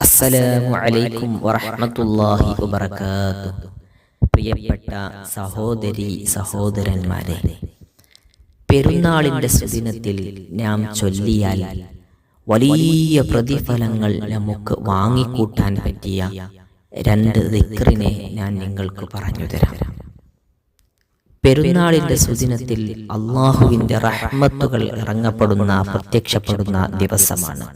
അസ്സലാമു അലൈക്കും വറഹ്മത്തുള്ളാഹി വബറകാതുഹു. പ്രിയപ്പെട്ട സഹോദരി സഹോദരന്മാരെ പെരുന്നാളിന്റെ സുദിനത്തിൽ നാം ചൊല്ലിയാൽ വലിയ പ്രതിഫലങ്ങൾ നമുക്ക് വാങ്ങിക്കൂട്ടാൻ പറ്റിയ രണ്ട് ദിക്റിനെ ഞാൻ നിങ്ങൾക്ക് പറഞ്ഞു തരാം. പെരുന്നാളിന്റെ സുദിനത്തിൽ അള്ളാഹുവിന്റെ റഹ്മത്തുകൾ ഇറങ്ങപ്പെടുന്ന പ്രത്യക്ഷപ്പെടുന്ന ദിവസമാണ്.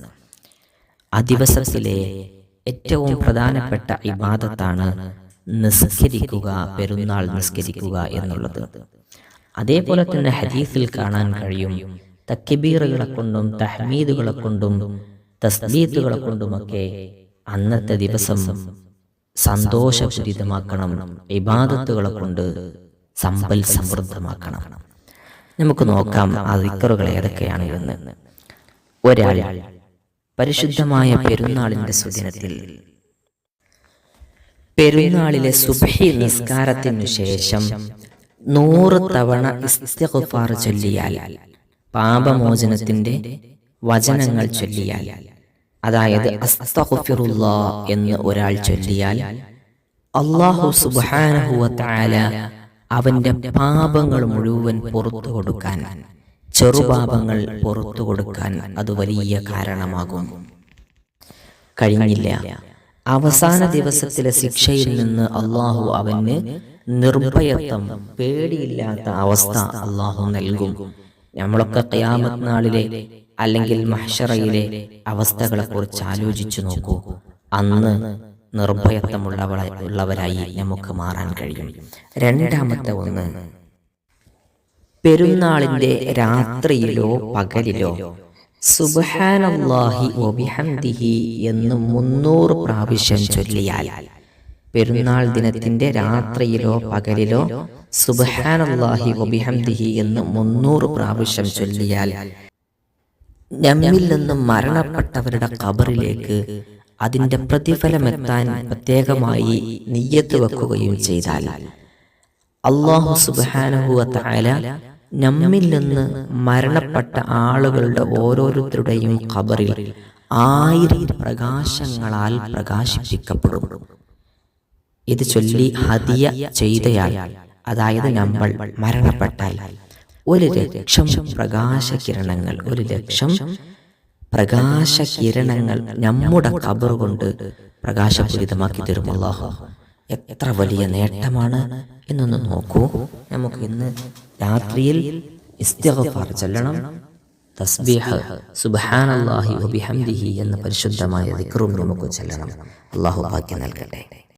ആ ദിവസത്തിലെ ഏറ്റവും പ്രധാനപ്പെട്ട ഇബാദത്താണ് നിസ്കരിക്കുക പെരുന്നാൾ നിസ്കരിക്കുക എന്നുള്ളത്. അതേപോലെ തന്നെ ഹദീസിൽ കാണാൻ കഴിയും. തക്കിബീറുകളെ കൊണ്ടും തഹ്മീദുകളെ കൊണ്ടും തസ്ബീത്തുകളെ കൊണ്ടുമൊക്കെ അന്നത്തെ ദിവസം സന്തോഷപൂരിതമാക്കണം. ഇബാദത്തുകളെ കൊണ്ട് സമ്പൽ സമൃദ്ധമാക്കണം. നമുക്ക് നോക്കാം ആ വിക്കറുകൾ ഏതൊക്കെയാണ് എന്ന്. ഒരാൾ പരിശുദ്ധമായ പെരുന്നാളിന്റെ സുദിനത്തിൽ. പെരുന്നാളിലെ സുബഹി നിസ്കാരത്തിനു ശേഷം നൂറ് തവണ ഇസ്തിഗ്ഫാർ ചൊല്ലിയാൽ പാപമോചനത്തിന്റെ വചനങ്ങൾ ചൊല്ലിയാൽ അതായത് അസ്തഗ്ഫിറുല്ലാ എന്ന് ഒരാൾ ചൊല്ലിയാൽ അള്ളാഹു സുബ്ഹാനഹു വ തആല അവന്റെ പാപങ്ങൾ മുഴുവൻ പുറത്തു കൊടുക്കാൻ ചെറുപാപങ്ങൾ പുറത്തു കൊടുക്കാൻ അത് വലിയ കാരണമാകും. കഴിഞ്ഞില്ല. അവസാന ദിവസത്തിലെ ശിക്ഷയിൽ നിന്ന് അള്ളാഹു അവന് നിർഭയത്വം പേടിയില്ലാത്ത അവസ്ഥ അള്ളാഹു നൽകും. നമ്മളൊക്കെ ഖിയാമത്ത് നാളിലെ അല്ലെങ്കിൽ മഹ്ഷറയിലെ അവസ്ഥകളെ കുറിച്ച് ആലോചിച്ചു നോക്കൂ. അന്ന് നിർഭയത്വമുള്ളവളെ ഉള്ളവരായി നമുക്ക് മാറാൻ കഴിയും. രണ്ടാമത്തെ ഒന്ന് പെരുന്നാളിന്റെ രാത്രിയിലോ പകലിലോ സുബ്ഹാനല്ലാഹി വബിഹംദിഹി എന്ന് മുന്നൂറ് പ്രാവശ്യം ചൊല്ലിയാൽ പെരുന്നാൾ ദിനത്തിന്റെ രാത്രിയിലോ പകലിലോ സുബ്ഹാനല്ലാഹി വബിഹംദിഹി എന്ന് മുന്നൂറ് പ്രാവശ്യം ചൊല്ലിയാൽ നമ്മിൽ നിന്നും മരണപ്പെട്ടവരുടെ കബറിലേക്ക് അതിന്റെ പ്രതിഫലമെത്താൻ പ്രത്യേകമായി നിയ്യത്ത് വെക്കുകയും ചെയ്താൽ അള്ളാഹു സുബാനഹുല നമ്മിൽ നിന്ന് മരണപ്പെട്ട ആളുകളുടെ ഓരോരുത്തരുടെയും ഖബറിൽ ആയിരം പ്രകാശങ്ങളാൽ പ്രകാശിപ്പിക്കപ്പെടും. ഇത് ചൊല്ലി ഹതിയ ചെയ്തയാൽ അതായത് നമ്മൾ മരണപ്പെട്ടാൽ ഒരു ലക്ഷം പ്രകാശകിരണങ്ങൾ ഒരു ലക്ഷം പ്രകാശകിരണങ്ങൾ നമ്മുടെ കബർ കൊണ്ട് പ്രകാശപൂരിതമാക്കി തരും അള്ളാഹു എത്ര വലിയ നേട്ടമാണ് എന്നൊന്ന് നോക്കൂ. നമുക്ക് ഇന്ന് രാത്രിയിൽ ഇസ്തിഗ്ഫാർ ചൊല്ലണം. തസ്ബീഹ് സുബ്ഹാനല്ലാഹി വബിഹംദിഹി എന്ന പരിശുദ്ധമായ ദിക്റും നമുക്ക് ചൊല്ലണം. അള്ളാഹു ഭാഗ്യം നൽകട്ടെ.